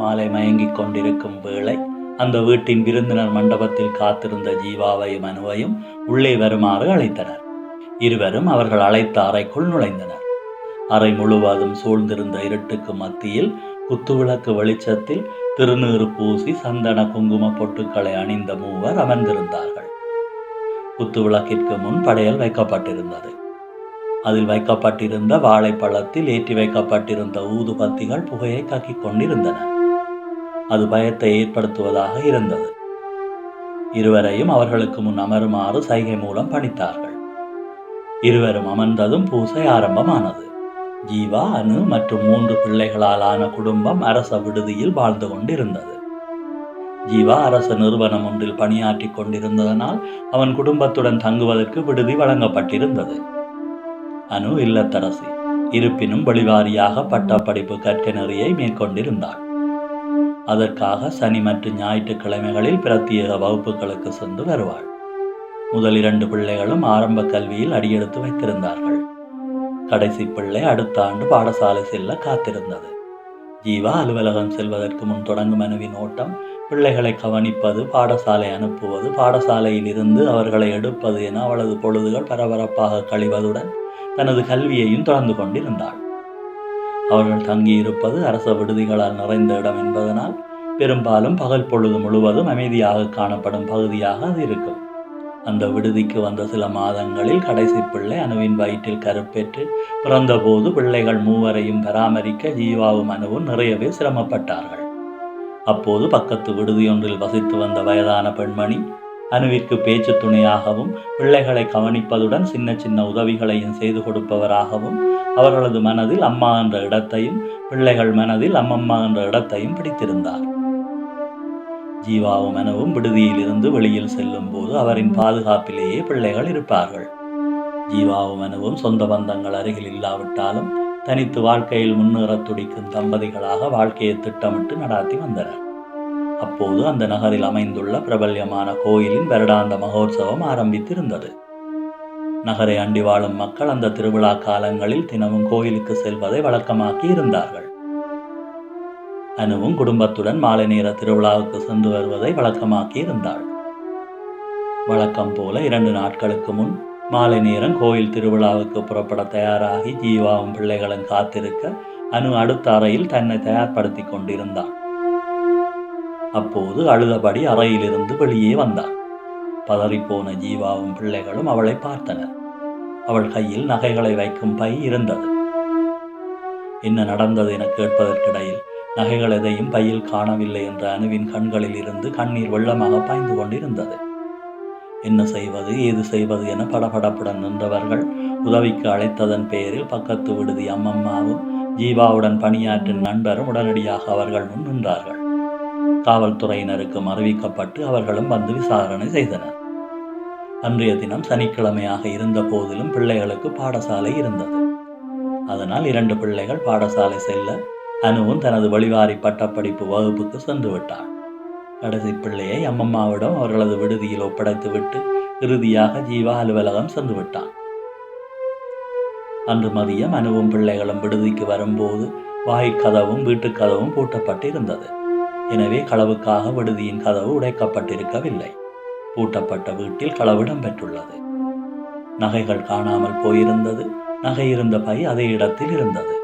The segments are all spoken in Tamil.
மாலை மயங்கிக் கொண்டிருக்கும் வேளை அந்த வீட்டின் விருந்தினர் மண்டபத்தில் காத்திருந்த ஜீவாவையும் அனுவையும் உள்ளே வருமாறு அழைத்தனர். இருவரும் அவர்கள் அழைத்த அறைக்குள் நுழைந்தனர். அறை முழுவதும் சூழ்ந்திருந்த இருட்டுக்கு மத்தியில் குத்துவிளக்கு வெளிச்சத்தில் திருநீறு பூசி சந்தன குங்கும பொட்டுக்களை அணிந்த மூவர் அமர்ந்திருந்தார்கள். குத்துவிளக்கிற்கு முன் படையல் வைக்கப்பட்டிருந்தது. அதில் வைக்கப்பட்டிருந்த வாழைப்பழத்தில் ஏற்றி வைக்கப்பட்டிருந்த ஊதுபத்திகள் புகையை கக்கிக் கொண்டிருந்தன. அது பயத்தை ஏற்படுத்துவதாக இருந்தது. இருவரையும் அவர்களுக்கு முன் அமருமாறு சைகை மூலம் பணித்தார்கள். இருவரும் அமர்ந்ததும் பூசை ஆரம்பமானது. ஜீவா அனு மற்றும் மூன்று பிள்ளைகளால் ஆன குடும்பம் அரச விடுதியில் வாழ்ந்து கொண்டிருந்தது. ஜீவா அரச நிறுவனம் ஒன்றில் பணியாற்றிக் கொண்டிருந்ததனால் அவன் குடும்பத்துடன் தங்குவதற்கு விடுதி வழங்கப்பட்டிருந்தது. அனு இல்லத்தரசி இருப்பினும் வெளிவாரியாக பட்டப்படிப்பு கற்க நெறியை மேற்கொண்டிருந்தாள். அதற்காக சனி மற்றும் ஞாயிற்றுக்கிழமைகளில் பிரத்யேக வகுப்புகளுக்கு சென்று வருவாள். முதல் இரண்டு பிள்ளைகளும் ஆரம்ப கல்வியில் அடியெடுத்து வைத்திருந்தார்கள். கடைசி பிள்ளை அடுத்த ஆண்டு பாடசாலை செல்ல காத்திருந்தது. ஜீவா அலுவலகம் செல்வதற்கு முன் தொடங்கும் அணுவின் ஓட்டம் பிள்ளைகளை கவனிப்பது பாடசாலை அனுப்புவது பாடசாலையில் இருந்து அவர்களை எடுப்பது என அவளது பொழுதுகள் பரபரப்பாக கழிவதுடன் தனது கல்வியையும் தொடர்ந்து கொண்டிருந்தாள். அவர்கள் தங்கியிருப்பது அரச விடுதிகளால் நிறைந்த இடம் என்பதனால் பெரும்பாலும் பகல் பொழுது முழுவதும் அமைதியாக காணப்படும் பகுதியாக அது இருக்கும். அந்த விடுதிக்கு வந்த சில மாதங்களில் கடைசி பிள்ளை அணுவின் வயிற்றில் கருப்பேற்று பிறந்தபோது பிள்ளைகள் மூவரையும் பராமரிக்க ஜீவாவும் அணுவும் நிறையவே சிரமப்பட்டார்கள். அப்போது பக்கத்து விடுதியொன்றில் வசித்து வந்த வயதான பெண்மணி அணுவிற்கு பேச்சு துணையாகவும் பிள்ளைகளை கவனிப்பதுடன் சின்ன சின்ன உதவிகளையும் செய்து கொடுப்பவராகவும் அவர்களது மனதில் அம்மா என்ற இடத்தையும் பிள்ளைகள் மனதில் அம்மம்மா என்ற இடத்தையும் பிடித்திருந்தார். ஜீவாவும் எனவும் விடுதியில் இருந்து வெளியில் செல்லும் போது அவரின் பாதுகாப்பிலேயே பிள்ளைகள் இருப்பார்கள். ஜீவாவும் எனவும் சொந்த பந்தங்கள் அருகில் இல்லாவிட்டாலும் தனித்து வாழ்க்கையில் முன்னேற துடிக்கும் தம்பதிகளாக வாழ்க்கையை திட்டமிட்டு நடாத்தி வந்தனர். அப்போது அந்த நகரில் அமைந்துள்ள பிரபல்யமான கோயிலின் வருடாந்த மகோத்சவம் ஆரம்பித்திருந்தது. நகரை அண்டி வாழும் மக்கள் அந்த திருவிழா காலங்களில் தினமும் கோயிலுக்கு செல்வதை வழக்கமாக்கி இருந்தார்கள். அனுவும் குடும்பத்துடன் மாலை நேர திருவிழாவுக்கு சென்று வருவதை வழக்கமாக்கி இருந்தாள். வழக்கம் போல இரண்டு நாட்களுக்கு முன் மாலை நேரம் கோயில் திருவிழாவுக்கு புறப்பட தயாராகி ஜீவாவும் பிள்ளைகளும் காத்திருக்க அனு அடுத்த அறையில் தன்னை தயார்படுத்தி கொண்டிருந்தாள் அப்போது அழுதபடி அறையிலிருந்து வெளியே வந்தாள் பதறிப்போன ஜீவாவும் பிள்ளைகளும் அவளை பார்த்தனர். அவள் கையில் நகைகளை வைக்கும் பை இருந்தது. என்ன நடந்தது? என கேட்பதற்கிடையில் நகைகள் எதையும் பையில் காணவில்லை என்ற அணுவின் கண்களில் இருந்து கண்ணீர் வெள்ளமாக பாய்ந்து கொண்டிருந்தது. என்ன செய்வது? ஏது செய்வது? என படபடப்புடன் நின்றவர்கள் உதவிக்கு அழைத்ததன் பெயரில் பக்கத்து விடுதி அம்மம்மாவும் ஜீவாவுடன் பணியாற்றும் நண்பரும் உடனடியாக அவர்கள் முன் நின்றார்கள். காவல்துறையினருக்கும் அறிவிக்கப்பட்டு அவர்களும் வந்து விசாரணை செய்தனர். அன்றைய தினம் சனிக்கிழமையாக இருந்த போதிலும் பிள்ளைகளுக்கு பாடசாலை இருந்தது. அதனால் இரண்டு பிள்ளைகள் பாடசாலை செல்ல அனுவும் தனது வழிவாரி பட்டப்படிப்பு வகுப்புக்கு சென்று விட்டாள் கடைசி பிள்ளையை அம்மம்மாவிடம் அவர்களது விடுதியில் ஒப்படைத்துவிட்டு இறுதியாக ஜீவா அலுவலகம் சென்று விட்டான். அன்று மதியம் அனுவும் பிள்ளைகளும் விடுதிக்கு வரும்போது வாய்க்கதவும் வீட்டுக் கதவும் பூட்டப்பட்டிருந்தது. எனவே களவுக்காக விடுதியின் கதவு உடைக்கப்பட்டிருக்கவில்லை. பூட்டப்பட்ட வீட்டில் களவிடம் பெற்றுள்ளது. நகைகள் காணாமல் போயிருந்தது. நகை இருந்த பை அதே இடத்தில் இருந்தது.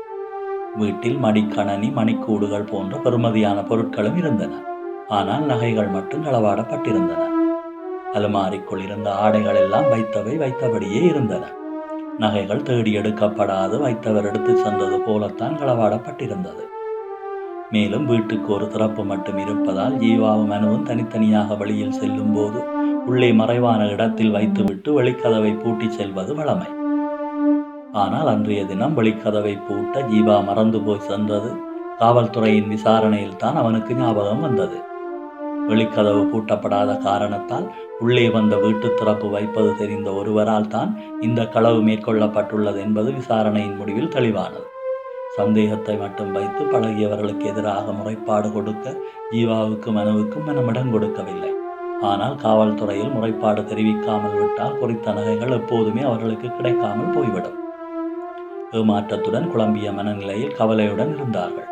வீட்டில் மடிக்கணனி மணிக்கூடுகள் போன்ற பெறுமதியான பொருட்களும் இருந்தன. ஆனால் நகைகள் மட்டும் களவாடப்பட்டிருந்தன. அலுமாரிக்குள் இருந்த ஆடைகள் எல்லாம் வைத்தவை வைத்தபடியே இருந்தன. நகைகள் தேடி எடுக்கப்படாது வைத்தவர் எடுத்து சென்றது போலத்தான் களவாடப்பட்டிருந்தது. மேலும் வீட்டுக்கு ஒரு திறப்பு மட்டும் இருப்பதால் ஜீவாவும் மனுவும் தனித்தனியாக வழியில் செல்லும் போது உள்ளே மறைவான இடத்தில் வைத்துவிட்டு வெளிக்கதவை பூட்டி செல்வது வழமை. ஆனால் அன்றைய தினம் வெளிக்கதவை பூட்ட ஜீவா மறந்து போய் சென்றது காவல்துறையின் விசாரணையில் தான் அவனுக்கு ஞாபகம் வந்தது. வெளிக்கதவு பூட்டப்படாத காரணத்தால் உள்ளே வந்த வீட்டு திறப்பு வைப்பது தெரிந்த ஒருவரால் தான் இந்த களவு மேற்கொள்ளப்பட்டுள்ளது என்பது விசாரணையின் முடிவில் தெளிவானது. சந்தேகத்தை மட்டும் வைத்து பழகியவர்களுக்கு எதிராக முறைப்பாடு கொடுக்க ஜீவாவுக்கும் மனுவுக்கும் மனமிடம் கொடுக்கவில்லை. ஆனால் காவல்துறையில் முறைப்பாடு தெரிவிக்காமல் விட்டால் குறித்த நகைகள் எப்போதுமே அவர்களுக்கு கிடைக்காமல் போய்விடும். ஏமாற்றத்துடன் குழம்பிய மனநிலையில் கவலையுடன் இருந்தார்கள்.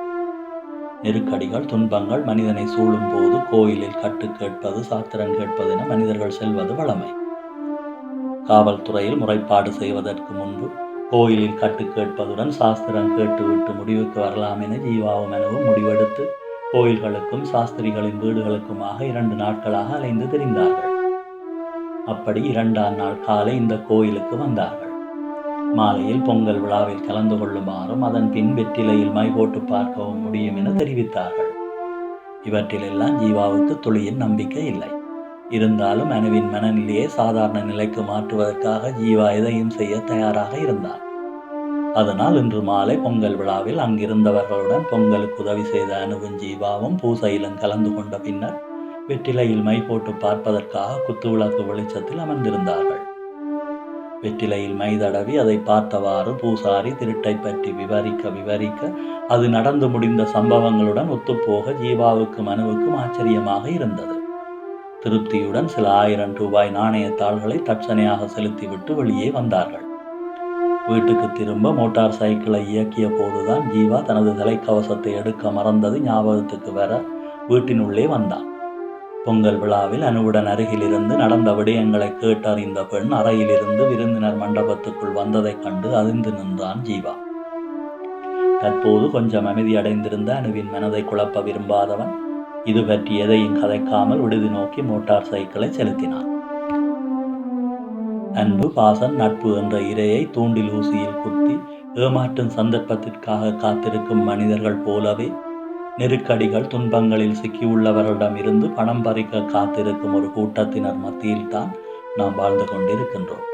நெருக்கடிகள் துன்பங்கள் மனிதனை சூழும் போது கோயிலில் கட்டு கேட்பது சாத்திரம் கேட்பது என மனிதர்கள் செல்வது வழமை. காவல்துறையில் முறைப்பாடு செய்வதற்கு முன்பு கோயிலில் கட்டு கேட்பதுடன் சாஸ்திரம் கேட்டுவிட்டு முடிவுக்கு வரலாம் என ஜீவாவும் எனவும் முடிவெடுத்து கோயில்களுக்கும் சாஸ்திரிகளின் வீடுகளுக்குமாக இரண்டு நாட்களாக அலைந்து திரிந்தார்கள். அப்படி இரண்டாம் நாள் காலை இந்த கோயிலுக்கு வந்தார்கள். மாலையில் பொங்கல் விழாவில் கலந்து கொள்ளுமாறும் அதன் பின் வெற்றிலையில் மை போட்டு பார்க்கவும் முடியும் என தெரிவித்தார்கள். இவற்றிலெல்லாம் ஜீவாவுக்கு துளியின் நம்பிக்கை இல்லை. இருந்தாலும் அணுவின் மனநிலையை சாதாரண நிலைக்கு மாற்றுவதற்காக ஜீவா எதையும் செய்ய தயாராக இருந்தார் அதனால் இன்று மாலை பொங்கல் விழாவில் அங்கிருந்தவர்களுடன் பொங்கலுக்கு உதவி செய்த அனுவும் ஜீவாவும் பூசையிலும் கலந்து கொண்ட பின்னர் வெற்றிலையில் மை போட்டு பார்ப்பதற்காக குத்துவிளக்கு வெளிச்சத்தில் அமர்ந்திருந்தார்கள். வெற்றிலையில் மை தடவி அதை பார்த்தவாறு பூசாரி திருட்டை பற்றி விவரிக்க விவரிக்க அது நடந்து முடிந்த சம்பவங்களுடன் ஒத்துப்போக ஜீவாவுக்கும் அணுவுக்கும் ஆச்சரியமாக இருந்தது. திருப்தியுடன் சில ஆயிரம் ரூபாய் நாணயத்தாள்களை தட்சணையாக செலுத்திவிட்டு வெளியே வந்தார்கள். வீட்டுக்கு திரும்ப மோட்டார் சைக்கிளை இயக்கிய போதுதான் ஜீவா தனது தலைக்கவசத்தை எடுக்க மறந்தது ஞாபகத்துக்கு வர வீட்டினுள்ளே வந்தான். பொங்கல் விழாவில் அனுவுடன் அருகிலிருந்து நடந்த விடயங்களை கேட்டறிந்த பெண் அறையிலிருந்து விருந்தினர் மண்டபத்துக்குள் வந்ததைக் கண்டு அதிர்ந்து நின்றான் ஜீவா. தற்போது கொஞ்சம் அமைதி அடைந்திருந்த அணுவின் மனதை குழப்ப விரும்பாதவன் இது பற்றி எதையும் கதைக்காமல் விடுதி நோக்கி மோட்டார் சைக்கிளை செலுத்தினான். அன்பு பாசம் நட்பு என்ற இரையை தூண்டில் ஊசியில் குத்தி ஏமாற்றும் சந்தர்ப்பத்திற்காக காத்திருக்கும் மனிதர்கள் போலவே நெருக்கடிகள் துன்பங்களில் சிக்கியுள்ளவர்களிடம் இருந்து பணம் பறிக்க காத்திருக்கும் ஒரு கூட்டத்தினர் மத்தியில்தான் நாம் வாழ்ந்து கொண்டிருக்கின்றோம்.